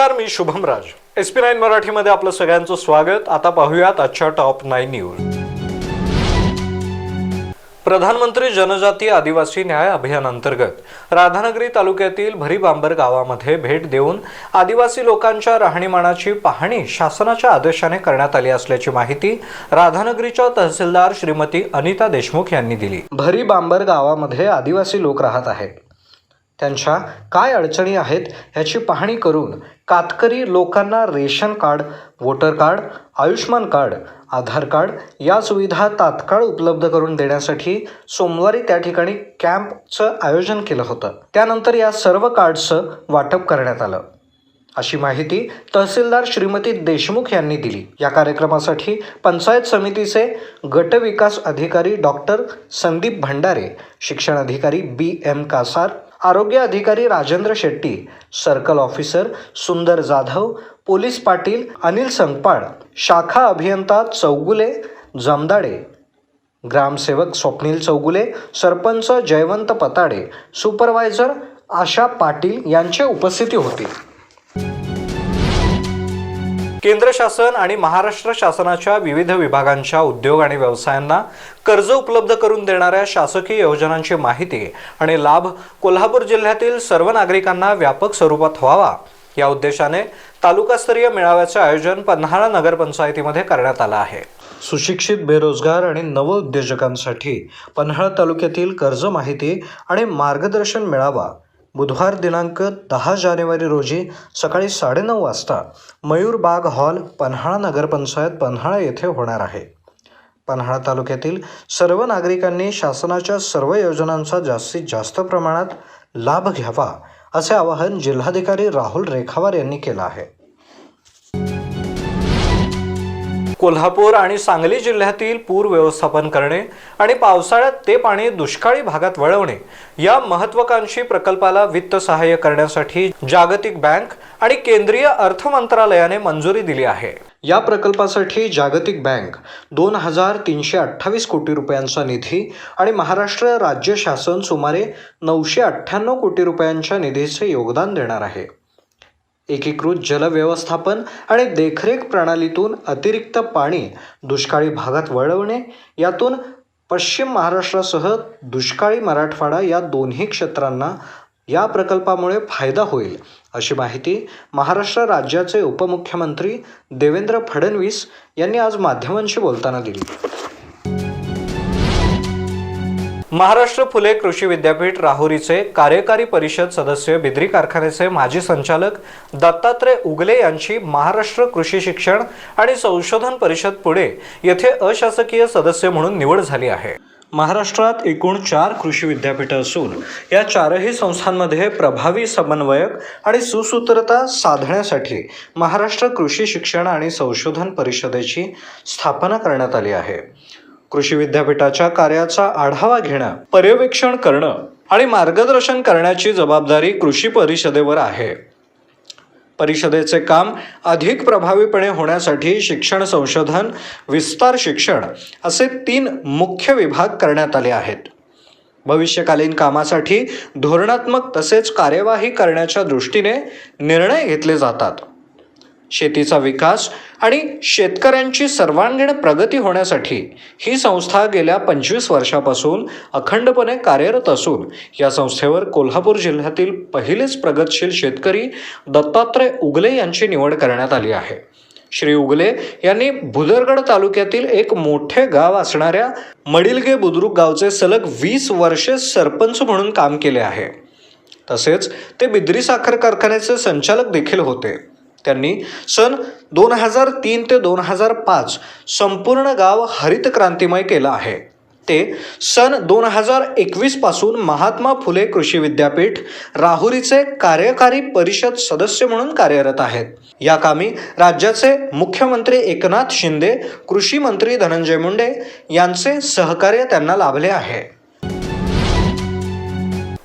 नमस्कार मी Shubham Raj. S P nine मराठीमध्ये आपलं सगळ्यांचं स्वागत. आता पाहूयात आजच्या टॉप नाईन न्यूज. प्रधानमंत्री जनजाती आदिवासी न्याय अभियानांतर्गत राधानगरी तालुक्यातील भरीबांबर गावामध्ये भेट देऊन आदिवासी लोकांच्या राहणीमानाची पाहणी शासनाच्या आदेशाने करण्यात आली असल्याची माहिती राधानगरीच्या तहसीलदार श्रीमती अनिता देशमुख यांनी दिली. भरीबांबर गावामध्ये आदिवासी लोक राहत आहेत. त्यांच्या काय अडचणी आहेत ह्याची पाहणी करून कातकरी लोकांना ration card voter card Ayushman card Aadhaar card या सुविधा तात्काळ उपलब्ध करून देण्यासाठी सोमवारी त्या ठिकाणी कॅम्पचं आयोजन केलं होतं. त्यानंतर या सर्व कार्डचं वाटप करण्यात आलं. अशी माहिती तहसीलदार श्रीमती देशमुख यांनी दिली. या कार्यक्रमासाठी पंचायत समितीचे गटविकास अधिकारी डॉक्टर संदीप भंडारे शिक्षण अधिकारी बी एम कासार आरोग्य अधिकारी Rajendra Shetty circle officer Sundar Jadhav police Patil Anil Sangpal शाखा अभियंता चौगुले जमदाडे ग्रामसेवक स्वप्नील चौगुले सरपंच जयवंत पताडे सुपरवायझर आशा पाटील यांची उपस्थिती होती. केंद्र शासन आणि महाराष्ट्र शासनाच्या विविध विभागांच्या उद्योग आणि व्यवसायांना कर्ज उपलब्ध करून देणाऱ्या शासकीय योजनांची माहिती आणि लाभ कोल्हापूर जिल्ह्यातील सर्व नागरिकांना व्यापक स्वरूपात व्हावा या उद्देशाने तालुकास्तरीय मेळाव्याचे आयोजन पन्हाळा नगरपंचायतीमध्ये करण्यात आलं आहे. सुशिक्षित बेरोजगार आणि नवउद्योजकांसाठी पन्हाळा तालुक्यातील कर्ज माहिती आणि मार्गदर्शन मेळावा बुधवार दिनांक दहा जानेवारी रोजी सकाळी साडेनऊ वाजता मयूर बाग हॉल पन्हाळा नगरपंचायत पन्हाळा येथे होणार आहे. पन्हाळा तालुक्यातील सर्व नागरिकांनी शासनाच्या सर्व योजनांचा जास्तीत जास्त प्रमाणात लाभ घ्यावा असे आवाहन जिल्हाधिकारी राहुल रेखावार यांनी केलं आहे. कोल्हापूर आणि सांगली जिल्ह्यातील पूर व्यवस्थापन करणे आणि पावसाळ्यात ते पाणी दुष्काळी भागात वळवणे या महत्वाकांक्षी प्रकल्पाला वित्त सहाय्य करण्यासाठी जागतिक बँक आणि केंद्रीय अर्थ मंत्रालयाने मंजुरी दिली आहे. या प्रकल्पासाठी जागतिक बँक दोन हजार तीनशे अठ्ठावीस कोटी रुपयांचा निधी आणि महाराष्ट्र राज्य शासन सुमारे नऊशे अठ्ठ्याण्णव कोटी रुपयांच्या निधीचे योगदान देणार आहे. एकीकृत जलव्यवस्थापन आणि देखरेख प्रणालीतून अतिरिक्त पाणी दुष्काळी भागात वळवणे यातून पश्चिम महाराष्ट्रासह दुष्काळी मराठवाडा या दोन्ही क्षेत्रांना या प्रकल्पामुळे फायदा होईल अशी माहिती महाराष्ट्र राज्याचे उपमुख्यमंत्री देवेंद्र फडणवीस यांनी आज माध्यमांशी बोलताना दिली. महाराष्ट्र फुले कृषी विद्यापीठ राहुरीचे कार्यकारी परिषद सदस्य बिद्री कारखान्याचे माजी संचालक दत्तात्रय उगले यांची महाराष्ट्र कृषी शिक्षण आणि संशोधन परिषद पुणे येथे अशासकीय सदस्य म्हणून निवड झाली आहे. महाराष्ट्रात एकूण चार कृषी विद्यापीठं असून या चारही संस्थांमध्ये प्रभावी समन्वयक आणि सुसूत्रता साधण्यासाठी महाराष्ट्र कृषी शिक्षण आणि संशोधन परिषदेची स्थापना करण्यात आली आहे. कृषी विद्यापीठाच्या कार्याचा आढावा घेणं पर्यवेक्षण करणं आणि मार्गदर्शन करण्याची जबाबदारी कृषी परिषदेवर आहे. परिषदेचे काम अधिक प्रभावीपणे होण्यासाठी शिक्षण संशोधन विस्तार शिक्षण असे तीन मुख्य विभाग करण्यात आले आहेत. भविष्यकालीन कामासाठी धोरणात्मक तसेच कार्यवाही करण्याच्या दृष्टीने निर्णय घेतले जातात. शेतीचा विकास आणि शेतकऱ्यांची सर्वांगीण प्रगती होण्यासाठी ही संस्था गेल्या पंचवीस वर्षापासून अखंडपणे कार्यरत असून या संस्थेवर कोल्हापूर जिल्ह्यातील पहिलेच प्रगतशील शेतकरी दत्तात्रय उगले यांची निवड करण्यात आली आहे. श्री उगले यांनी भुदरगड तालुक्यातील एक मोठे गाव असणाऱ्या मडिलगे बुद्रुक गावचे सलग वीस वर्षे सरपंच म्हणून काम केले आहे. तसेच ते बिद्री साखर कारखान्याचे संचालक देखील होते. त्यांनी सन दोन हजार तीन ते दोन हजार पाच संपूर्ण गाव हरित क्रांतिमय केलं आहे. ते सन दोन हजार एकवीसपासून महात्मा फुले कृषी विद्यापीठ राहुरीचे कार्यकारी परिषद सदस्य म्हणून कार्यरत आहेत. या कामी राज्याचे मुख्यमंत्री एकनाथ शिंदे कृषी मंत्री धनंजय मुंडे यांचे सहकार्य त्यांना लाभले आहे.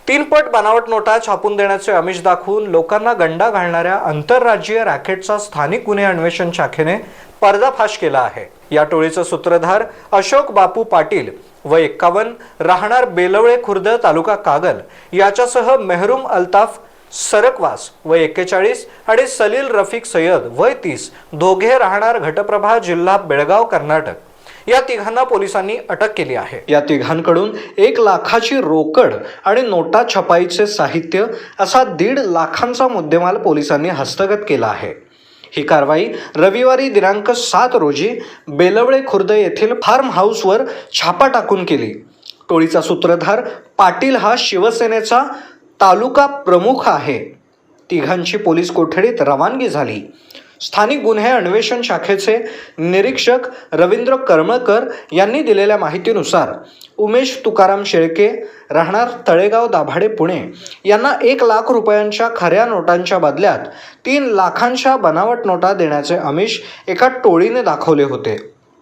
तीनपट बनावट नोटा छापून देण्याचे आमिष दाखवून लोकांना गंडा घालणाऱ्या आंतरराज्यीय रॅकेटचा स्थानिक गुन्हे अन्वेषण शाखेने पर्दाफाश केला आहे. या टोळीचा सूत्रधार अशोक बापू पाटील व एक्कावन्न राहणार बेलवळे खुर्द तालुका कागल याच्यासह मेहरूम अल्ताफ सरकवास व एक्केचाळीस आणि सलील रफिक सय्यद वय तीस दोघे राहणार घटप्रभा जिल्हा बेळगाव कर्नाटक. या तिघांना पोलिसांनी अटक केली आहे. या तिघांकडून एक लाखाची रोकड आणि नोटा छपाईचे साहित्य असा दीड लाखांचा मुद्देमाल पोलिसांनी हस्तगत केला आहे. ही कारवाई रविवारी दिनांक सात रोजी बेलवळे खुर्द येथील फार्म हाऊसवर छापा टाकून केली. टोळीचा सूत्रधार पाटील हा शिवसेनेचा तालुका प्रमुख आहे. तिघांची पोलीस कोठडीत रवानगी झाली. स्थानिक गुन्हे अन्वेषण शाखेचे निरीक्षक रवींद्र करमळकर यांनी दिलेल्या माहितीनुसार उमेश तुकाराम शेळके राहणार तळेगाव दाभाडे पुणे यांना एक लाख रुपयांच्या खऱ्या नोटांच्या बदल्यात तीन लाखांच्या बनावट नोटा देण्याचे आमिष एका टोळीने दाखवले होते.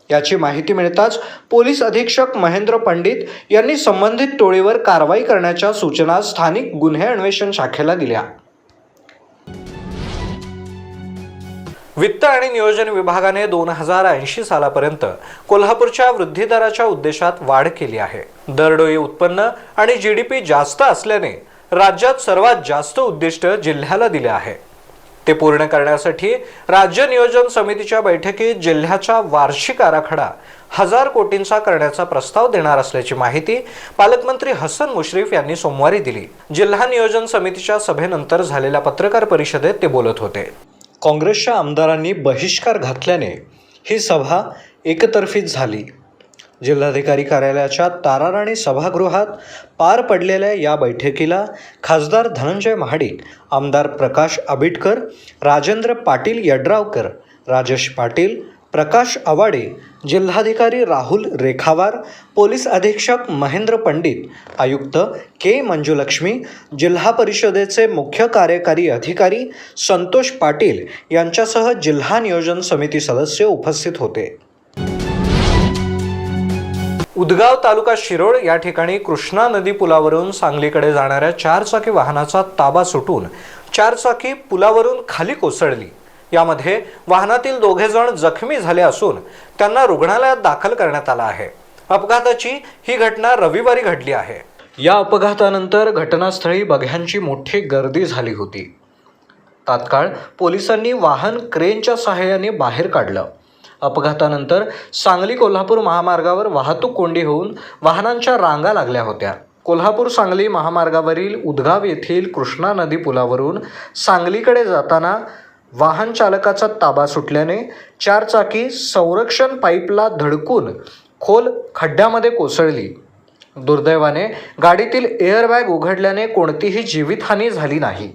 याची माहिती मिळताच पोलीस अधीक्षक महेंद्र पंडित यांनी संबंधित टोळीवर कारवाई करण्याच्या सूचना स्थानिक गुन्हे अन्वेषण शाखेला दिल्या. वित्त आणि नियोजन विभागाने दोन हजार ऐंशी सालापर्यंत कोल्हापूरच्या वृद्धीदराच्या उद्देशात वाढ केली आहे. दरडोई उत्पन्न आणि जी डी पी जास्त असल्याने राज्यात सर्वात जास्त उद्दिष्ट जिल्ह्याला दिले आहे. ते पूर्ण करण्यासाठी राज्य नियोजन समितीच्या बैठकीत जिल्ह्याचा वार्षिक आराखडा हजार कोटींचा करण्याचा प्रस्ताव देणार असल्याची माहिती पालकमंत्री हसन मुश्रीफ यांनी सोमवारी दिली. जिल्हा नियोजन समितीच्या सभेनंतर झालेल्या पत्रकार परिषदेत ते बोलत होते. काँग्रेसच्या आमदारांनी बहिष्कार घातल्याने ही सभा एकतर्फीच झाली. जिल्हाधिकारी कार्यालयाच्या ताराराणी सभागृहात पार पडलेल्या या बैठकीला खासदार धनंजय महाडिक आमदार प्रकाश आबिटकर राजेंद्र पाटील यड्रावकर राजेश पाटील प्रकाश आवाडे जिल्हाधिकारी राहुल रेखावार पोलीस अधीक्षक महेंद्र पंडित आयुक्त के मंजुलक्ष्मी जिल्हा परिषदेचे मुख्य कार्यकारी अधिकारी संतोष पाटील यांच्यासह जिल्हा नियोजन समिती सदस्य उपस्थित होते. उदगाव तालुका शिरोळ या ठिकाणी कृष्णा नदी पुलावरून सांगलीकडे जाणाऱ्या चारचाकी वाहनाचा ताबा सुटून चारचाकी पुलावरून खाली कोसळली. यामध्ये वाहनातील दोघे जण जखमी झाले असून त्यांना रुग्णालयात दाखल करण्यात आला आहे. अपघाताची ही घटना रविवारी घडली आहे. या अपघातानंतर घटनास्थळी बघ्यांची मोठी गर्दी झाली होती. तात्काळ पोलिसांनी वाहन क्रेनच्या सहाय्याने बाहेर काढलं. अपघातानंतर सांगली कोल्हापूर महामार्गावर वाहतूक कोंडी होऊन वाहनांच्या रांगा लागल्या होत्या. कोल्हापूर सांगली महामार्गावरील उदगाव येथील कृष्णा नदी पुलावरून सांगलीकडे जाताना वाहन चालकाचा ताबा सुटल्याने चारचाकी संरक्षण पाईपला धडकून खोल खड्ड्यामध्ये कोसळली. दुर्दैवाने गाडीतील एअरबॅग उघडल्याने कोणतीही जीवितहानी झाली नाही.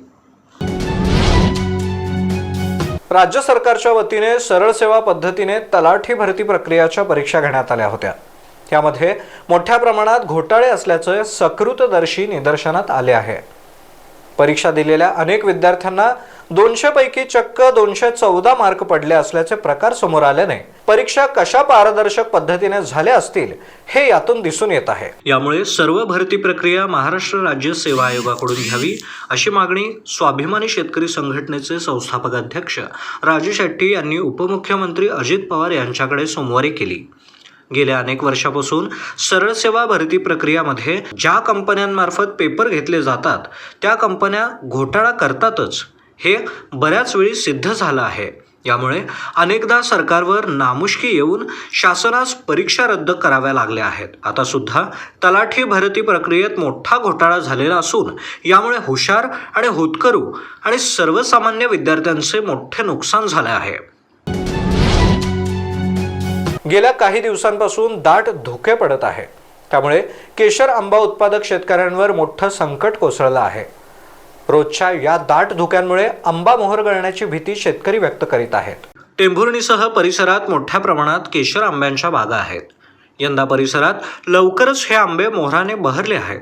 राज्य सरकारच्या वतीने सरळ सेवा पद्धतीने तलाठी भरती प्रक्रियाच्या परीक्षा घेण्यात आल्या होत्या. त्यामध्ये मोठ्या प्रमाणात घोटाळे असल्याचं सकृतदर्शी निदर्शनात आले आहे. परीक्षा दिलेल्या अनेक विद्यार्थ्यांना दोनशेपैकी चक्क दोनशे चौदा मार्क पडले असल्याचे प्रकार समोर आल्याने परीक्षा कशा पारदर्शक पद्धतीने झाल्या असतील हे यातून दिसून येत आहे. यामुळे सर्व भरती प्रक्रिया महाराष्ट्र राज्य सेवा आयोगाकडून घ्यावी अशी मागणी स्वाभिमानी शेतकरी संघटनेचे संस्थापक अध्यक्ष राजू शेट्टी यांनी उपमुख्यमंत्री अजित पवार यांच्याकडे सोमवारी केली. गेल्या अनेक वर्षापासून सरळ सेवा भरती प्रक्रियामध्ये ज्या कंपन्यांमार्फत पेपर घेतले जातात त्या कंपन्या घोटाळा करतातच. हे बऱ्याच वेळी सिद्ध झालं आहे. यामुळे अनेकदा सरकारवर नामुष्की येऊन शासनास परीक्षा रद्द कराव्या लागल्या आहेत. आता सुद्धा तलाठी भरती प्रक्रियेत मोठा घोटाळा झालेला असून यामुळे हुशार आणि होतकरू आणि सर्वसामान्य विद्यार्थ्यांचे मोठे नुकसान झाले आहे. गेल्या काही दिवसांपासून दाट धोके पडत आहे. त्यामुळे केशर आंबा उत्पादक शेतकऱ्यांवर मोठं संकट कोसळलं आहे. रोजच्या या दाट धुक्यांमुळे आंबा मोहर गळण्याची भीती शेतकरी व्यक्त करीत आहेत. टेंभुर्णीसह परिसरात मोठ्या प्रमाणात केशर आंब्यांच्या बागा आहेत. यंदा परिसरात लवकरच हे आंबे मोहराने बहरले आहेत.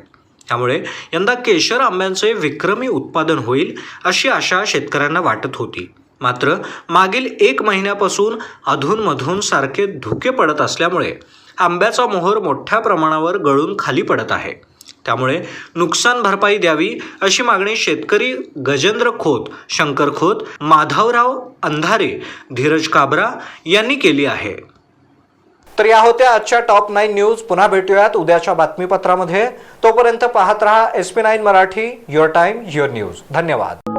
त्यामुळे यंदा केशर आंब्यांचे विक्रमी उत्पादन होईल अशी आशा शेतकऱ्यांना वाटत होती. मात्र मागील एक महिन्यापासून अधूनमधून सारखे धुके पडत असल्यामुळे आंब्याचा मोहर मोठ्या प्रमाणावर गळून खाली पडत आहे. त्यामुळे नुकसान भरपाई द्यावी अशी मागणी शेतकरी गजेंद्र खोत शंकर खोत माधवराव अंधारे धीरज काबरा यांनी केली आहे. तर या होत्या आजच्या टॉप नाईन न्यूज. पुन्हा भेटूयात उद्याच्या बातमीपत्रामध्ये. तोपर्यंत पाहत रहा S P nine Marathi your time your news धन्यवाद.